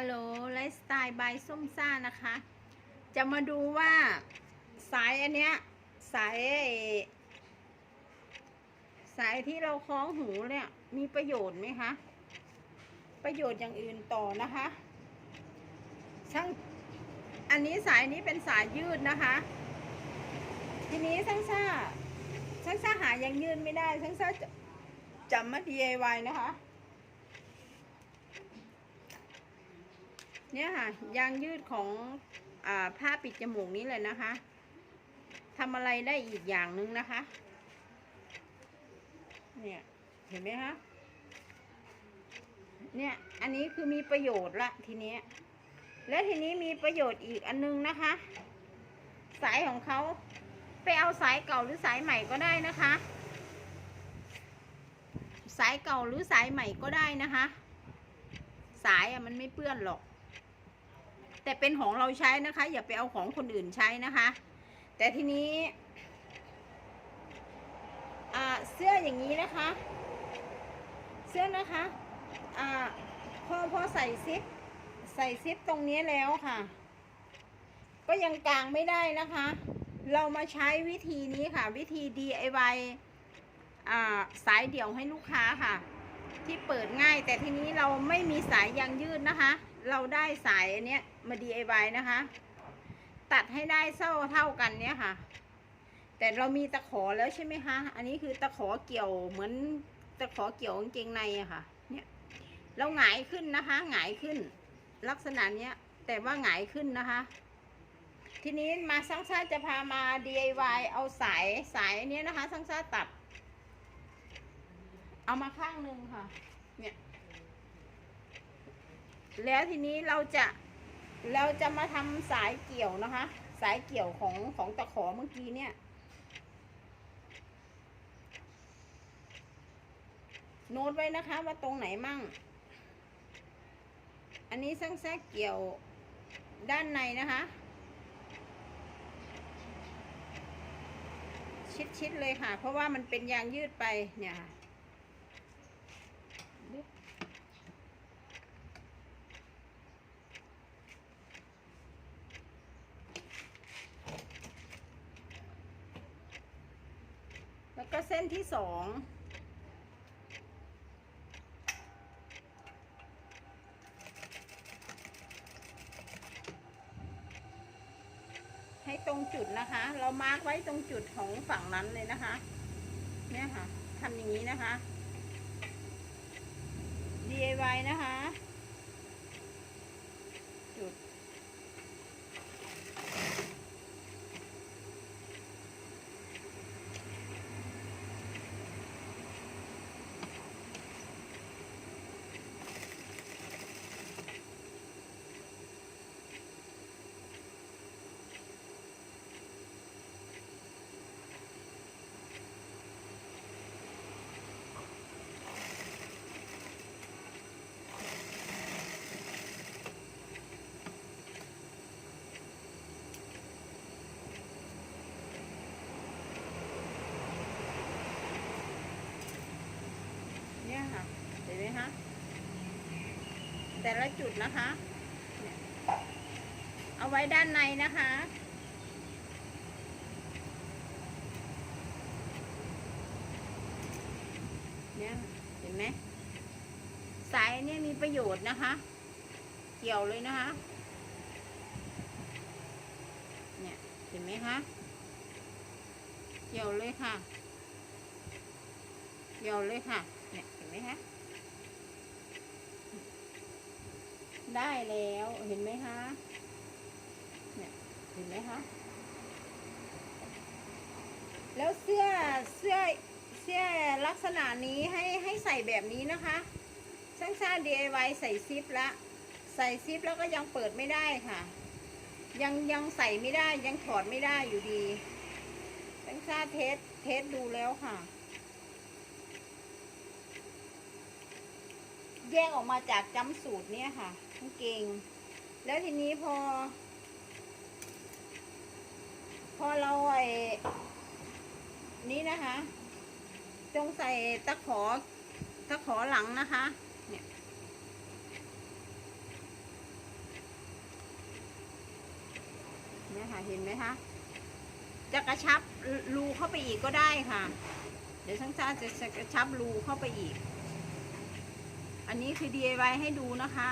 ฮัลโหลไลฟ์สไตล์บายส้มซ่านะคะ จะมาดูว่าสายอันเนี้ยสายสายที่เราคล้องหูเนี่ย มีประโยชน์ไหมคะ ประโยชน์อย่างอื่นต่อนะคะช่างอันนี้สายนี้เป็นสายยืดนะคะ ทีนี้ช่างซ่าช่างซ่าหายังยืดไม่ได้ช่างซ่าจะจะมา DIY นะคะ เนี่ยค่ะ ยางยืดของอผ้าปิดจมูกนี้เลยนะคะทำอะไรได้อีกอย่างหนึ่งนะคะ เนี่ย เห็นไหมคะ เนี่ย อันนี้คือมีประโยชน์ละทีนี้ และทีนี้มีประโยชน์อีกอันนึงนะคะ สายของเขาไปเอาสายเก่าหรือสายใหม่ก็ได้นะคะ สายเก่าหรือสายใหม่ก็ได้นะคะ สายอะมันไม่เปื้อนหรอก แต่เป็นของเราใช้นะคะ อย่าไปเอาของคนอื่นใช้นะคะ แต่ทีนี้เสื้ออย่างนี้นะคะ เสื้อนะคะอพอพอใส่ซิปใส่ซิปตรงนี้แล้วค่ะ ก็ยังกางไม่ได้นะคะ เรามาใช้วิธีนี้ค่ะ วิธี DIY อ่าสายเดี่ยวให้ลูกค้าค่ะ ที่เปิดง่าย แต่ทีนี้เราไม่มีสายยางยืดนะคะ เราได้สายอันเนี้ยมา DIY นะคะ ตัดให้ได้เท่าเท่ากันเนี้ยค่ะ แต่เรามีตะขอแล้วใช่ไหมคะ อันนี้คือตะขอเกี่ยวเหมือนตะขอเกี่ยวกางเกงในอะค่ะ เนี่ยเราหงายขึ้นนะคะ หงายขึ้น ลักษณะเนี้ย แต่ว่าหงายขึ้นนะคะ ทีนี้มาซังซ่าจะพามา DIY เอาสายสายอันเนี้ยนะคะซังซ่าตัด เอามาข้างหนึ่งค่ะ เนี่ย แล้วทีนี้เราจะเราจะมาทำสายเกี่ยวนะคะ สายเกี่ยวของของตะขอเมื่อกี้เนี่ย โน้ตไว้นะคะว่าตรงไหนมั่ง อันนี้สั้งแทกเกี่ยวด้านในนะคะ ชิดๆเลยค่ะ เพราะว่ามันเป็นยางยืดไปเนี่ยค่ะ เส้นที่สองให้ตรงจุดนะคะ เรามาร์กไว้ตรงจุดของฝั่งนั้นเลยนะคะ เนี่ยค่ะทำอย่างนี้นะคะ DIY นะคะ จุด เนี่ยค่ะ เห็นไหมคะ แต่ละจุดนะคะ เอาไว้ด้านในนะคะ เนี่ยเห็นไหมสายเนี่ยมีประโยชน์นะคะ เกี่ยวเลยนะคะ เนี่ยเห็นไหมคะ เกี่ยวเลยค่ะ เกี่ยวเลยค่ะ เนี่ยเห็นไหมคะ ได้แล้วเห็นไหมคะเนี่ยเห็นไหมคะแล้วเสื้อเสื้อเสื้อลักษณะนี้ให้ให้ใส่แบบนี้นะคะช่างซ่า DIY ใส่ซิปละใส่ซิปแล้วก็ยังเปิดไม่ได้ค่ะ ยังยังใส่ไม่ได้ยังถอดไม่ได้อยู่ดีช่างซ่าเทสเทสดูแล้วค่ะ แยกออกมาจากจำสูตรเนี่ยค่ะกางเกง แล้วทีนี้พอ พอเราไอ้นี้นะคะ จงใส่ตะขอตะขอหลังนะคะเนี่ยเนี่ยค่ะเห็นไหมคะจะกระชับรูเข้าไปอีกก็ได้ค่ะ เดี๋ยวช่างชาจะกระชับรูเข้าไปอีก อันนี้คือ DIY ให้ดูนะคะ